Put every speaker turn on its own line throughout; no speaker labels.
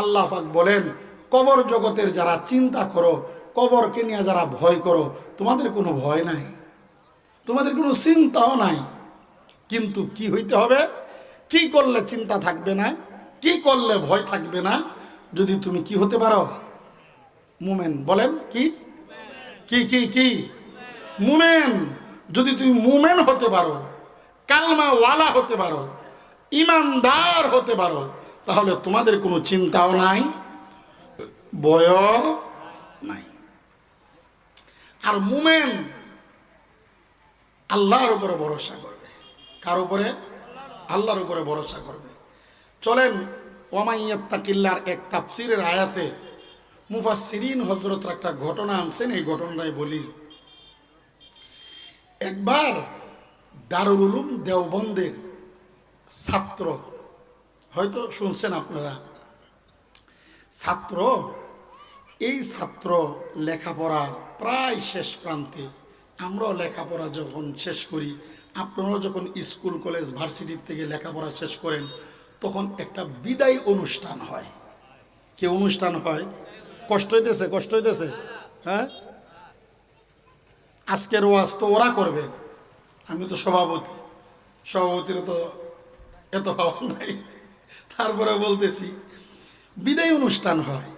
আল্লাহ পাক বলেন, কবর জগতের যারা চিন্তা করো, কবরকে নিয়ে যারা ভয় করো, তোমাদের কোনো ভয় নাই। তোমাদের কোনো চিন্তাও নাই। কিন্তু কি হইতে হবে? কি করলে চিন্তা থাকবে না? কি করলে ভয় থাকবে না? যদি তুমি কি হতে পারো? মুমেন, বলেন, কি? কি কি কি? মুমেন, যদি তুমি মুমেন হতে পারো কালমা ওয়ালা হতে পারো, ইমানদার হতে পারো তাহলে তোমাদের কোনো চিন্তাও নাই বয় নাই। আর মুমেন আল্লাহর উপরে ভরসা করবে। কার উপরে? আল্লাহর উপরে ভরসা করবে। চলেন ওমাইয়াত্তাকিল্লার এক তাফসিরের আয়াতে মুফাসসিরিন হজরত একটা ঘটনা আনছেন, এই ঘটনায় বলি। একবার দারুল উলুম দেওবন্দের ছাত্র হয়তো শুনছেন আপনারা। ছাত্র, এই ছাত্র লেখাপড়ার প্রায় শেষ প্রান্তে আমরাও লেখাপড়া যখন শেষ করি, আপনারাও যখন স্কুল, কলেজ, ভার্সিটির থেকে লেখাপড়া শেষ করেন, তখন একটা বিদায় অনুষ্ঠান হয়। কি অনুষ্ঠান হয়? কষ্ট হইতেছে কষ্ট হইতেছে? হ্যাঁ? আজকের ওয়াজ তো ওরা করবে। আমি তো সভাপতি। সভাপতির তো এত পাওয়া নাই। তারপরে বলতেছি, বিদায় অনুষ্ঠান হয়।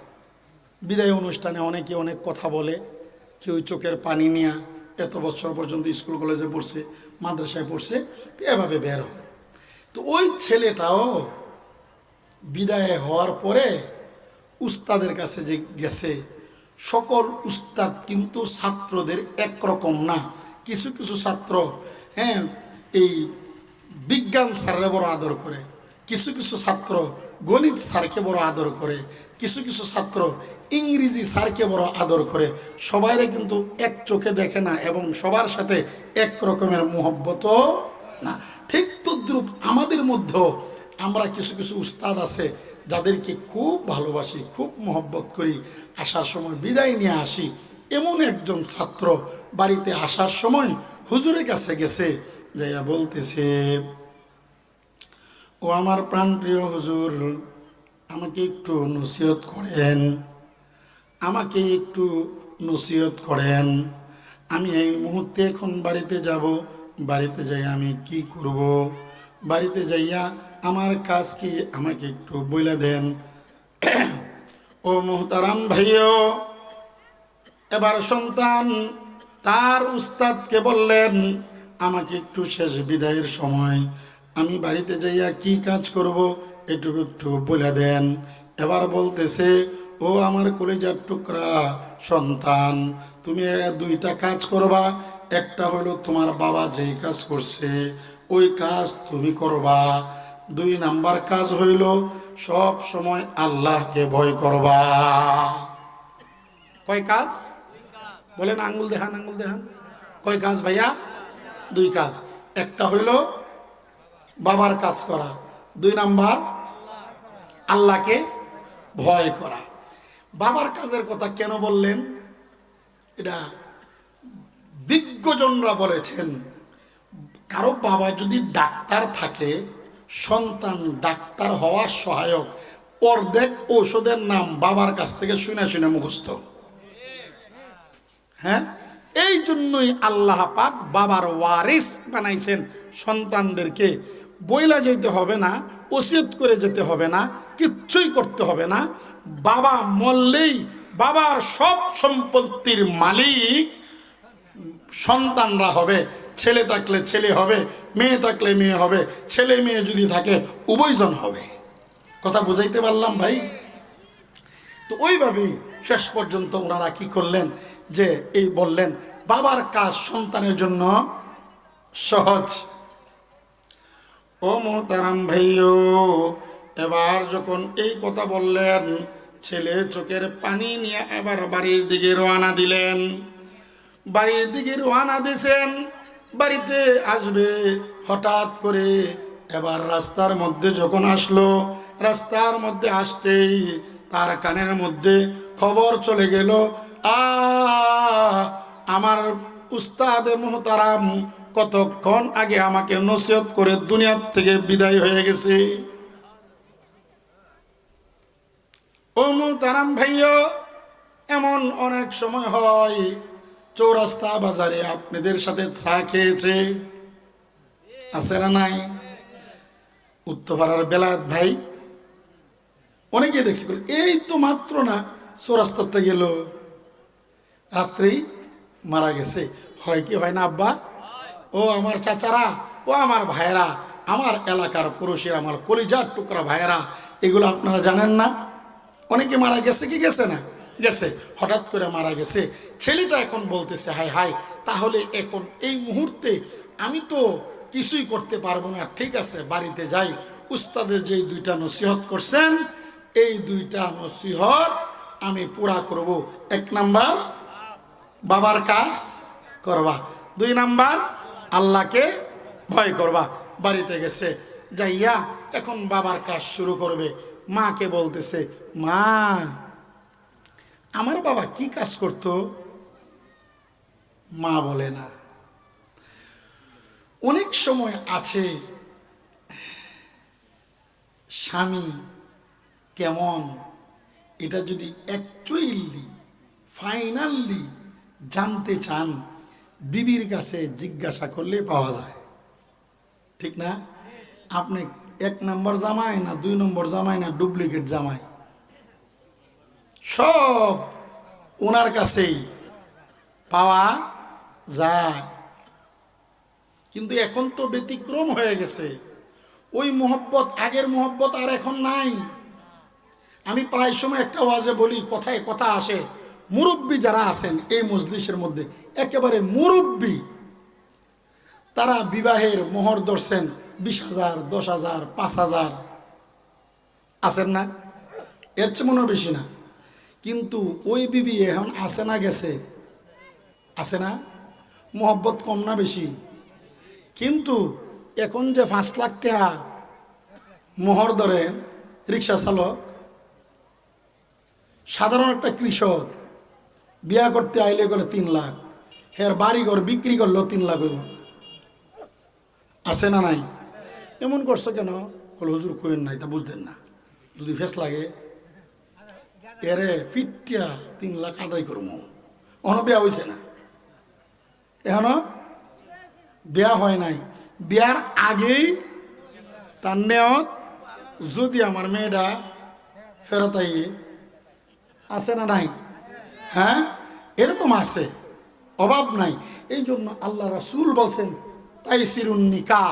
বিদায় অনুষ্ঠানে অনেকে অনেক কথা বলে, কেউ চোখের পানি নিয়ে এত বছর পর্যন্ত স্কুল কলেজে পড়ছে, মাদ্রাসায় পড়ছে, এভাবে বের হয়। তো ওই ছেলেটাও বিদায় হওয়ার পরে উস্তাদের কাছে যে গেছে, সকল উস্তাদ কিন্তু ছাত্রদের একরকম না। কিছু কিছু ছাত্র হ্যাঁ এই বিজ্ঞান স্যাররে বড় আদর করে। কিছু কিছু ছাত্র গণিত স্যারকে বড় আদর করে, কিছু কিছু ছাত্র ইংরেজি স্যারকে বড় আদর করে। সবাইরে কিন্তু এক চোখে দেখে না এবং সবার সাথে এক রকমের মোহব্বত না। ঠিক তদ্রুপ আমাদের মধ্যেও আমরা কিছু কিছু উস্তাদ আছে যাদেরকে খুব ভালোবাসি, খুব মহব্বত করি। আসার সময় বিদায় নিয়ে আসি। এমন একজন ছাত্র বাড়িতে আসার সময় হুজুরের কাছে গেছে, যাইয়া বলতেছে ও আমার প্রাণপ্রিয় হুজুর, আমাকে একটু নসিহত করেন। আমাকে একটু নসিহত করেন। আমি এই মুহূর্তে এখন বাড়িতে যাব, বাড়িতে যাই আমি কি করব? বাড়িতে যাইয়া আমার কাজ কি আমাকে একটু বলে দেন। ও মোহতারাম ভাইও, এবার সন্তান, তার উস্তাদকে বললেন, আমাকে একটু শেষ বিদায়ের সময় আমি বাড়িতে যাইয়া কি কাজ করব, এটুকু একটু বলে দেন। এবার বলতেছে, ও আমার কলেজার টুকরা, সন্তান, তুমি দুইটা কাজ করবা। একটা হলো তোমার বাবা যেই কাজ করছে, ওই কাজ তুমি করবা। দুই নাম্বার কাজ হইল, সব সময় আল্লাহকে ভয় করবা। কয় কাজ? বলেন আঙ্গুল দেখান আঙ্গুল দেখান। কয় কাজ ভাইয়া? দুই কাজ। একটা হইল বাবার কাজ করা। দুই নাম্বার, আল্লাহকে ভয় করা। বাবার কাজের কথা কেন বললেন? এটা বিজ্ঞজনরা বলেছেন, কারও বাবা যদি ডাক্তার থাকে, সন্তান ডাক্তার হওয়ার সহায়ক। অর্ধেক ঔষধের নাম বাবার কাছ থেকে শুনে শুনে মুখস্থ। হ্যাঁ? এই জন্যই আল্লাহ পাক বাবার ওয়ারিস বানাইছেন সন্তানদেরকে। বইলা যেতে হবে না, ওসিয়ত করে যেতে হবে না, কিচ্ছুই করতে হবে না। বাবা মরলেই বাবার সব সম্পত্তির মালিক সন্তানরা হবে। ছেলে থাকলে ছেলে হবে, মেয়ে থাকলে মেয়ে হবে, ছেলে মেয়ে যদি থাকে, উভয়জন হবে। কথা বুঝাইতে পারলাম ভাই? তো ওইভাবেই শেষ পর্যন্ত ওনারা কি করলেন, যে এই বললেন, বাবার কাজ সন্তানের জন্য সহজ। ও মোহতারাম ভাইও, এবার যখন এই কথা বললেন, ছেলে চোখের পানি নিয়ে এবার বাড়ির দিকে রওনা দিলেন। বাড়ির দিকে রওনা দিয়েছেন, বাড়িতে আসবে হঠাৎ করে এবার রাস্তার মধ্যে যখন আসলো, রাস্তার মধ্যে আসতেই তার কানের মধ্যে খবর চলে গেল, আ, আমার উস্তাদ মোহতারাম কতক্ষণ আগে আমাকে নসিহত করে দুনিয়ার থেকে বিদায় হয়ে গেছে? ও মুতারাম ভাইও এমন অনেক সময় হয় চৌরাস্তা বাজারে আপনাদের সাথে চা খেয়েছে। আছে না নাই? উত্তর উত্তরপাড়ার বেলায়েত ভাই, অনেকে দেখছি এই তো মাত্র না, চৌরাস্তাতে গেল। রাত্রেই মারা গেছে। হয় কি হয় না, আব্বা? ও আমার চাচারা, ও আমার ভাইয়েরা, আমার এলাকার পুরুষের আমার কলিজার টুকরা ভাইয়েরা, এগুলো আপনারা জানেন না? অনেকে মারা গেছে কি গেছে না? গেছে, হঠাৎ করে মারা গেছে। ছেলেটা এখন বলতেছে হাই হাই তাহলে এখন এই মুহূর্তে আমি তো কিছুই করতে পারব না। ঠিক আছে, বাড়িতে যাই। উস্তাদের যে দুইটা নসিহত করছেন, এই দুইটা নসিহত আমি পুরা করব। এক নাম্বার, বাবার কাজ করবা। দুই নাম্বার আল্লাহকে ভয় করবা, বাড়িতে গেছে, যাইয়া এখন বাবার কাজ শুরু করবে। মাকে বলতেছে, মা, আমার বাবা কি কাজ করত? মা বলে, না, অনেক সময় আছে, স্বামী কেমন, এটা যদি অ্যাকচুয়ালি ফাইনালি জানতে চান বিবির কাছে জিজ্ঞাসা করলে পাওয়া যায়। ঠিক না? আপনি এক নম্বর জামাই না দুই নম্বর জামাই না ডুপ্লিকেট জামাই? সব ওনার কাছেই পাওয়া যায়। কিন্তু এখন তো ব্যতিক্রম হয়ে গেছে। ওই মোহব্বত, আগের মোহব্বত আর এখন নাই। আমি প্রায় সময় একটা ওয়াজে বলি, কথায় কথা আসে। মুরব্বী যারা আছেন এই মজলিসের মধ্যে, একেবারে মুরব্বী, তারা বিবাহের মোহর ধরছেন বিশ হাজার, দশ হাজার, পাঁচ হাজার। আছেন না? এর চেয়ে মনে বেশি না। কিন্তু ওই বিবি এখন আসে না গেছে? আছে না? মোহব্বত কম না বেশি? কিন্তু এখন যে পাঁচ লাখ টাকা মোহর ধরেন রিক্সা চালক, সাধারণ একটা কৃষক বিয়া করতে আইলে গেলে তিন লাখ। হের বাড়ি ঘর বিক্রি করল তিন লাখ হইব। আছে না নাই? এমন করছ কেন? বলে, হুজুর, কইন নাই তা বুঝতেন না। যদি ফেস লাগে, এরে ফিটিয়া তিন লাখ আদায় করব অন বিয়া হয়েছে না? এখনও? বিয়া হয় নাই। বিয়ার আগেই তার নেয়ত যদি আমার মেয়েটা ফেরত আছে না নাই? হ্যাঁ? এরকম আছে। অভাব নাই। এই জন্য আল্লাহ রাসুল বলছেন তাই সিরুন নিকা,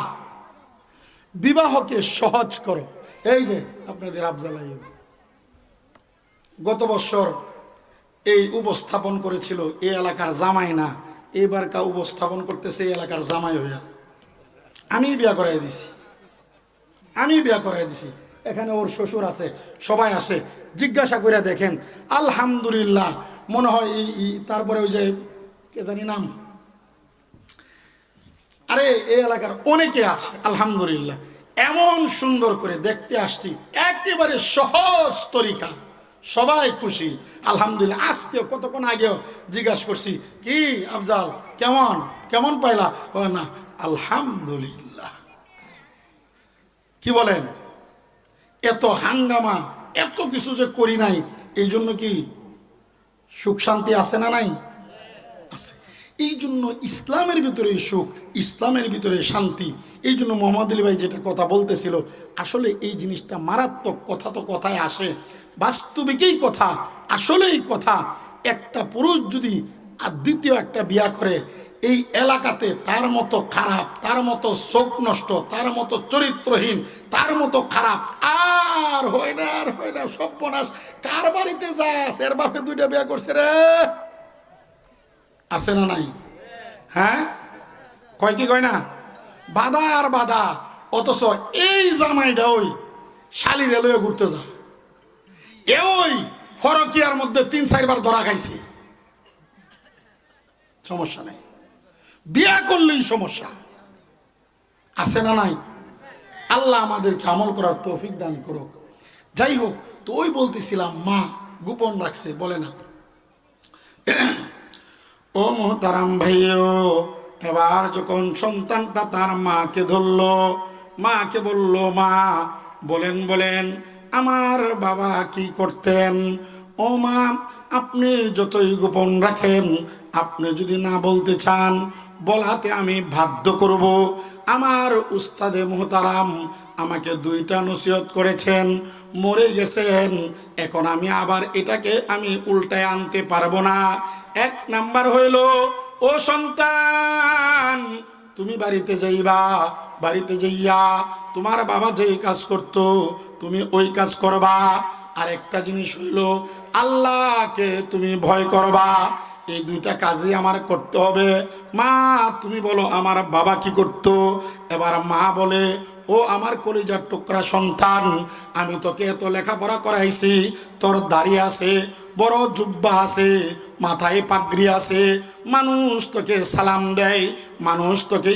বিবাহকে সহজ করো। এই যে আপনাদের আফজালাই। গত বছর এই উপস্থাপন করেছিল এই এলাকার জামাই না, এবার কা উপস্থাপন করতেছে এই এলাকার জামাই হইয়া। আমি বিয়া করাই দিছি। আমি বিয়া করাই দিছি। এখানে ওর শ্বশুর আছে, সবাই আছে। জিজ্ঞাসা করে দেখেন, আলহামদুলিল্লাহ মনে হয় তারপরে ওই যে, কে জানি নাম। আরে, এই এলাকার অনেকে আছে, আলহামদুলিল্লাহ। এমন সুন্দর করে দেখতে আসছি, একেবারে সহজ তরিকা। সবাই খুশি। আলহামদুলিল্লাহ আজকে কতক্ষণ আগেও জিজ্ঞাসা করছি, কি আফজাল, কেমন? কেমন পাইলা? বলে না, আলহামদুলিল্লাহ। কি বলেন? এত হাঙ্গামা, এত কিছু যে করি নাই এই জন্য কি সুখ শান্তি আছে না নাই? আছে। এই জন্য ইসলামের ভিতরে সুখ, ইসলামের ভিতরে শান্তি, এই জন্য মোহাম্মদ আলী ভাই যেটা কথা বলতেছিল, আসলে এই জিনিসটা মারাত্মক কথা তো কথায় আসে। বাস্তবিকই কথা, আসলেই কথা। একটা পুরুষ যদি আর দ্বিতীয় একটা বিয়া করে এই এলাকাতে তার মতো খারাপ, তার মতো চোখ নষ্ট, তার মতো চরিত্রহীন, তার মতো খারাপ আর হয় না, আর হয় না, সর্বনাশ। কার বাড়িতে যাস এর বাপে দুইটা বিয়া করছে রে। আছে না নাই? হ্যাঁ? কয় কি কয় না? বাধা আর বাধা। অথচ এই জামাইটা ওই শালি রেলওয়ে ঘুরতে যা এ ওই ফরকিয়ার মধ্যে তিন, চারবার ধরা খাইছে। সমস্যা নেই। বিয়া করলেই সমস্যা। আছে না নাই? আল্লাহ আমাদেরকে আমল করার তৌফিক দান করুক। যাই হোক, তো ওই বলতেছিলাম, মা গোপন রাখছে, বলে না। ও মোহতারাম ভাইও, এবার যখন সন্তানটা তার মাকে ধরলো, মাকে বলল, মা, বলেন বলেন, আমার বাবা কি করতেন? ও মা, আপনি যতই গোপন রাখেন, আপনি যদি না বলতে চান বলাতে আমি বাধ্য করব। আমার উস্তাদে মোহতারাম আমাকে দুইটা নসিহত করেছেন, মরে গেছেন। এখন আমি আবার এটাকে আমি উল্টায় আনতে পারব না। এক নাম্বার হইল, ও সন্তান, তুমি বাড়িতে যাইবা, বাড়িতে যাইয়া তোমার বাবা যেই কাজ করতো, তুমি ওই কাজ করবা। আর একটা জিনিস হইল, আল্লাহকে তুমি ভয় করবা। এই দুইটা কাজই আমার করতে হবে। মা, তুমি বলো, আমার বাবা কি করত? এবার মা বলে, ও আমার কলিজার টুকরা সন্তান, আমি তোকে এত লেখাপড়া করাইছি, তোর দাড়ি আছে, বড় জুব্বা আছে, মাথায় পাগড়ি আছে, মানুষ তোকে সালাম দেয়, মানুষ তোকে